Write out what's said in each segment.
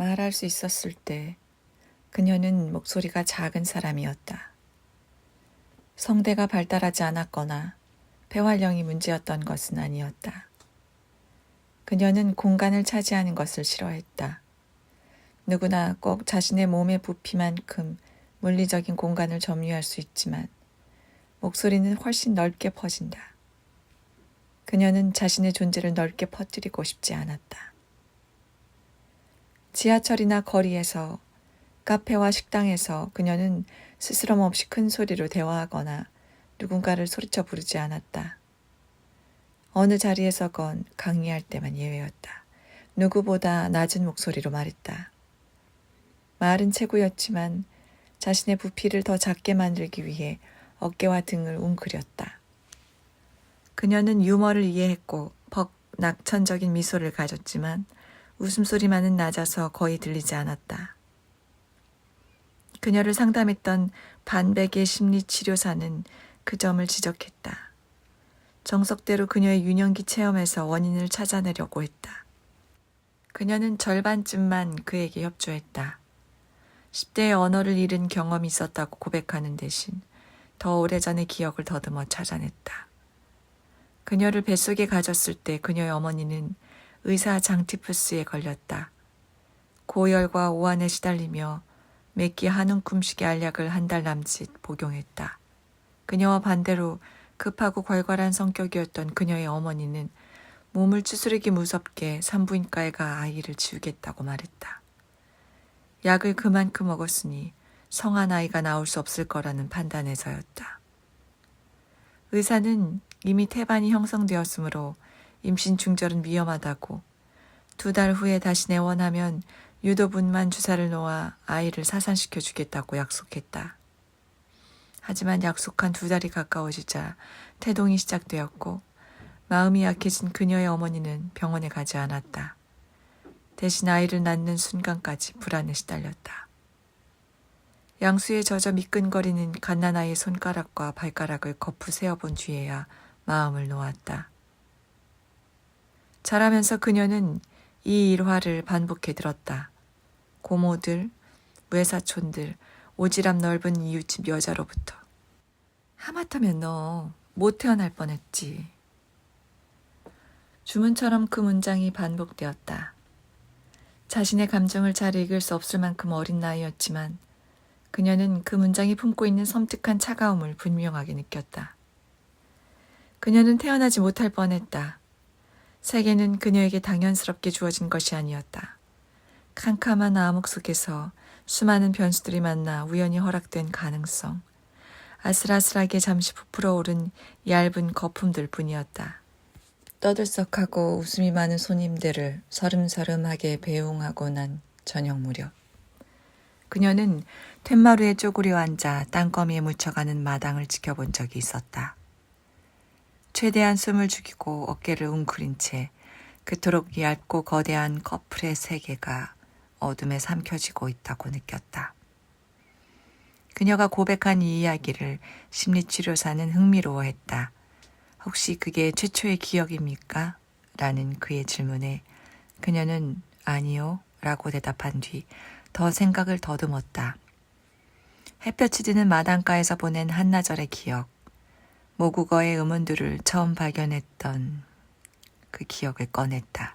말할 수 있었을 때 그녀는 목소리가 작은 사람이었다. 성대가 발달하지 않았거나 폐활량이 문제였던 것은 아니었다. 그녀는 공간을 차지하는 것을 싫어했다. 누구나 꼭 자신의 몸의 부피만큼 물리적인 공간을 점유할 수 있지만 목소리는 훨씬 넓게 퍼진다. 그녀는 자신의 존재를 넓게 퍼뜨리고 싶지 않았다. 지하철이나 거리에서 카페와 식당에서 그녀는 스스럼 없이 큰 소리로 대화하거나 누군가를 소리쳐 부르지 않았다. 어느 자리에서건 강의할 때만 예외였다. 누구보다 낮은 목소리로 말했다. 말은 최고였지만 자신의 부피를 더 작게 만들기 위해 어깨와 등을 웅크렸다. 그녀는 유머를 이해했고 벅 낙천적인 미소를 가졌지만 웃음소리만은 낮아서 거의 들리지 않았다. 그녀를 상담했던 반백의 심리치료사는 그 점을 지적했다. 정석대로 그녀의 유년기 체험에서 원인을 찾아내려고 했다. 그녀는 절반쯤만 그에게 협조했다. 10대의 언어를 잃은 경험이 있었다고 고백하는 대신 더 오래전의 기억을 더듬어 찾아냈다. 그녀를 뱃속에 가졌을 때 그녀의 어머니는 의사 장티푸스에 걸렸다. 고열과 오한에 시달리며 매끼 한 움큼씩의 알약을 한 달 남짓 복용했다. 그녀와 반대로 급하고 괄괄한 성격이었던 그녀의 어머니는 몸을 추스르기 무섭게 산부인과에 가 아이를 지우겠다고 말했다. 약을 그만큼 먹었으니 성한 아이가 나올 수 없을 거라는 판단에서였다. 의사는 이미 태반이 형성되었으므로 임신 중절은 위험하다고 두 달 후에 다시 내원하면 유도분만 주사를 놓아 아이를 사산시켜 주겠다고 약속했다. 하지만 약속한 두 달이 가까워지자 태동이 시작되었고 마음이 약해진 그녀의 어머니는 병원에 가지 않았다. 대신 아이를 낳는 순간까지 불안에 시달렸다. 양수에 젖어 미끈거리는 갓난아이의 손가락과 발가락을 거푸 세어본 뒤에야 마음을 놓았다. 자라면서 그녀는 이 일화를 반복해 들었다. 고모들, 외사촌들, 오지랖 넓은 이웃집 여자로부터. 하마터면 너 못 태어날 뻔했지. 주문처럼 그 문장이 반복되었다. 자신의 감정을 잘 읽을 수 없을 만큼 어린 나이였지만 그녀는 그 문장이 품고 있는 섬뜩한 차가움을 분명하게 느꼈다. 그녀는 태어나지 못할 뻔했다. 세계는 그녀에게 당연스럽게 주어진 것이 아니었다. 캄캄한 암흑 속에서 수많은 변수들이 만나 우연히 허락된 가능성, 아슬아슬하게 잠시 부풀어 오른 얇은 거품들 뿐이었다. 떠들썩하고 웃음이 많은 손님들을 서름서름하게 배웅하고 난 저녁 무렵. 그녀는 텐마루에 쪼그려 앉아 땅거미에 묻혀가는 마당을 지켜본 적이 있었다. 최대한 숨을 죽이고 어깨를 웅크린 채 그토록 얇고 거대한 커플의 세계가 어둠에 삼켜지고 있다고 느꼈다. 그녀가 고백한 이 이야기를 심리치료사는 흥미로워했다. 혹시 그게 최초의 기억입니까? 라는 그의 질문에 그녀는 아니요. 라고 대답한 뒤 더 생각을 더듬었다. 햇볕이 드는 마당가에서 보낸 한나절의 기억, 모국어의 음원들을 처음 발견했던 그 기억을 꺼냈다.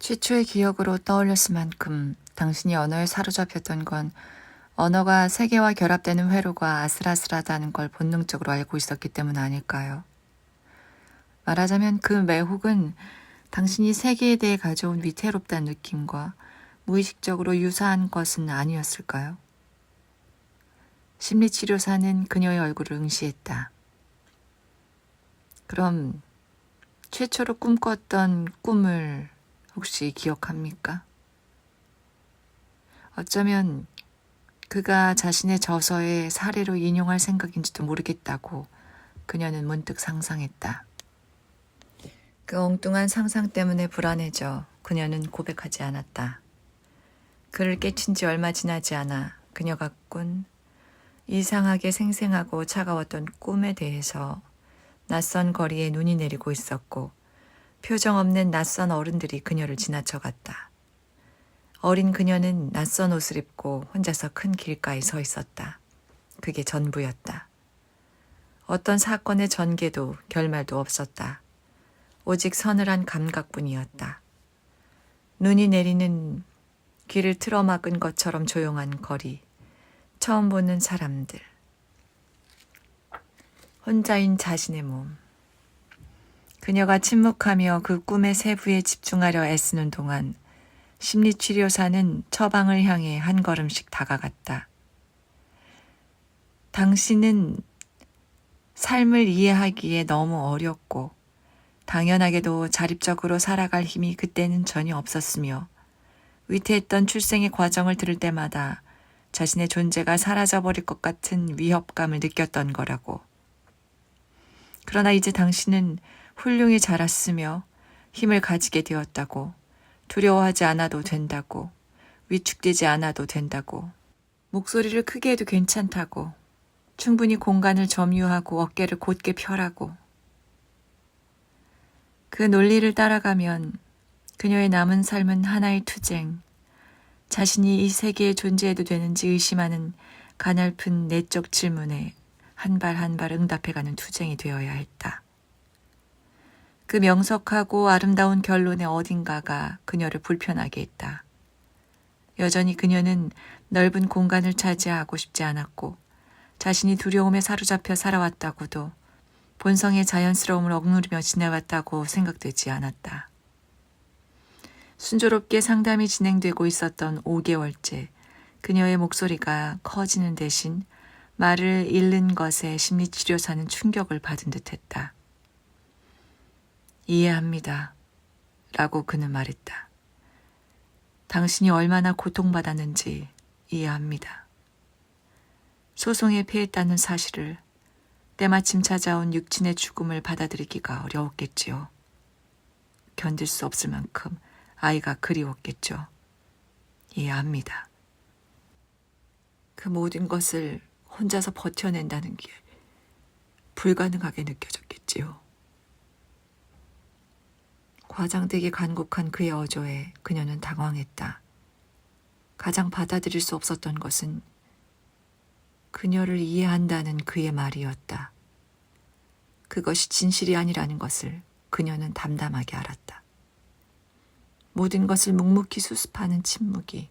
최초의 기억으로 떠올렸을 만큼 당신이 언어에 사로잡혔던 건 언어가 세계와 결합되는 회로가 아슬아슬하다는 걸 본능적으로 알고 있었기 때문 아닐까요? 말하자면 그 매혹은 당신이 세계에 대해 가져온 위태롭다는 느낌과 무의식적으로 유사한 것은 아니었을까요? 심리치료사는 그녀의 얼굴을 응시했다. 그럼 최초로 꿈꿨던 꿈을 혹시 기억합니까? 어쩌면 그가 자신의 저서에 사례로 인용할 생각인지도 모르겠다고 그녀는 문득 상상했다. 그 엉뚱한 상상 때문에 불안해져 그녀는 고백하지 않았다. 그를 깨친 지 얼마 지나지 않아 그녀가 꾼 이상하게 생생하고 차가웠던 꿈에 대해서 낯선 거리에 눈이 내리고 있었고 표정 없는 낯선 어른들이 그녀를 지나쳐갔다. 어린 그녀는 낯선 옷을 입고 혼자서 큰 길가에 서 있었다. 그게 전부였다. 어떤 사건의 전개도 결말도 없었다. 오직 서늘한 감각뿐이었다. 눈이 내리는 귀를 틀어막은 것처럼 조용한 거리, 처음 보는 사람들, 혼자인 자신의 몸. 그녀가 침묵하며 그 꿈의 세부에 집중하려 애쓰는 동안 심리치료사는 처방을 향해 한 걸음씩 다가갔다. 당신은 삶을 이해하기에 너무 어렵고 당연하게도 자립적으로 살아갈 힘이 그때는 전혀 없었으며 위태했던 출생의 과정을 들을 때마다 자신의 존재가 사라져버릴 것 같은 위협감을 느꼈던 거라고. 그러나 이제 당신은 훌륭히 자랐으며 힘을 가지게 되었다고. 두려워하지 않아도 된다고. 위축되지 않아도 된다고. 목소리를 크게 해도 괜찮다고. 충분히 공간을 점유하고 어깨를 곧게 펴라고. 그 논리를 따라가면 그녀의 남은 삶은 하나의 투쟁, 자신이 이 세계에 존재해도 되는지 의심하는 가냘픈 내적 질문에 한 발 한 발 응답해가는 투쟁이 되어야 했다. 그 명석하고 아름다운 결론의 어딘가가 그녀를 불편하게 했다. 여전히 그녀는 넓은 공간을 차지하고 싶지 않았고 자신이 두려움에 사로잡혀 살아왔다고도 본성의 자연스러움을 억누르며 지나갔다고 생각되지 않았다. 순조롭게 상담이 진행되고 있었던 5개월째 그녀의 목소리가 커지는 대신 말을 잃는 것에 심리치료사는 충격을 받은 듯 했다. 이해합니다. 라고 그는 말했다. 당신이 얼마나 고통받았는지 이해합니다. 소송에 패했다는 사실을 때마침 찾아온 육친의 죽음을 받아들이기가 어려웠겠지요. 견딜 수 없을 만큼 아이가 그리웠겠죠. 이해합니다. 그 모든 것을 혼자서 버텨낸다는 게 불가능하게 느껴졌겠지요. 과장되게 간곡한 그의 어조에 그녀는 당황했다. 가장 받아들일 수 없었던 것은 그녀를 이해한다는 그의 말이었다. 그것이 진실이 아니라는 것을 그녀는 담담하게 알았다. 모든 것을 묵묵히 수습하는 침묵이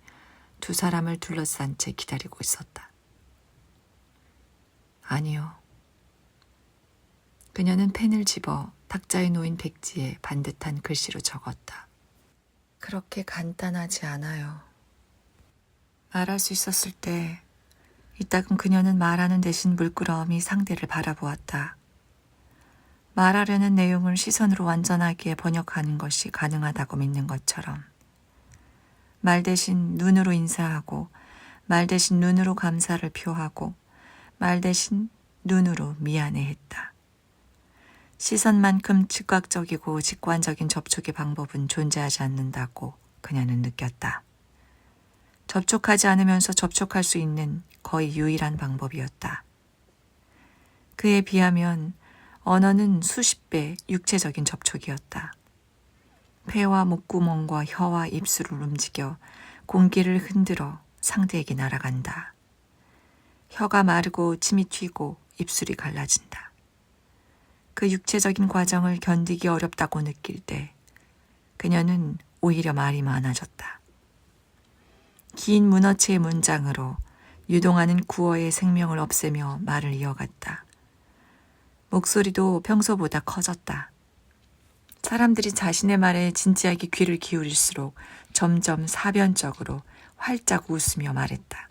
두 사람을 둘러싼 채 기다리고 있었다. 아니요. 그녀는 펜을 집어 탁자에 놓인 백지에 반듯한 글씨로 적었다. 그렇게 간단하지 않아요. 말할 수 있었을 때 이따금 그녀는 말하는 대신 물끄러미 상대를 바라보았다. 말하려는 내용을 시선으로 완전하게 번역하는 것이 가능하다고 믿는 것처럼 말 대신 눈으로 인사하고 말 대신 눈으로 감사를 표하고 말 대신 눈으로 미안해했다. 시선만큼 즉각적이고 직관적인 접촉의 방법은 존재하지 않는다고 그녀는 느꼈다. 접촉하지 않으면서 접촉할 수 있는 거의 유일한 방법이었다. 그에 비하면 언어는 수십 배 육체적인 접촉이었다. 폐와 목구멍과 혀와 입술을 움직여 공기를 흔들어 상대에게 날아간다. 혀가 마르고 침이 튀고 입술이 갈라진다. 그 육체적인 과정을 견디기 어렵다고 느낄 때 그녀는 오히려 말이 많아졌다. 긴 문어체의 문장으로 유동하는 구어의 생명을 없애며 말을 이어갔다. 목소리도 평소보다 커졌다. 사람들이 자신의 말에 진지하게 귀를 기울일수록 점점 사변적으로 활짝 웃으며 말했다.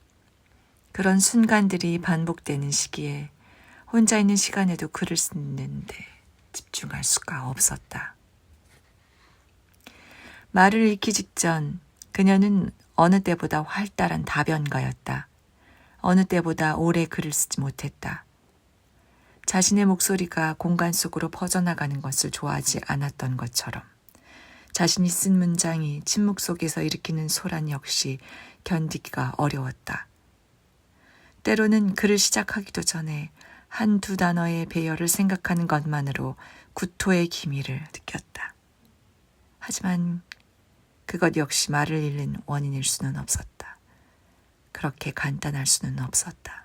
그런 순간들이 반복되는 시기에 혼자 있는 시간에도 글을 쓰는데 집중할 수가 없었다. 말을 잃기 직전 그녀는 어느 때보다 활달한 다변가였다. 어느 때보다 오래 글을 쓰지 못했다. 자신의 목소리가 공간 속으로 퍼져나가는 것을 좋아하지 않았던 것처럼 자신이 쓴 문장이 침묵 속에서 일으키는 소란 역시 견디기가 어려웠다. 때로는 글을 시작하기도 전에 한두 단어의 배열을 생각하는 것만으로 구토의 기미를 느꼈다. 하지만 그것 역시 말을 잃는 원인일 수는 없었다. 그렇게 간단할 수는 없었다.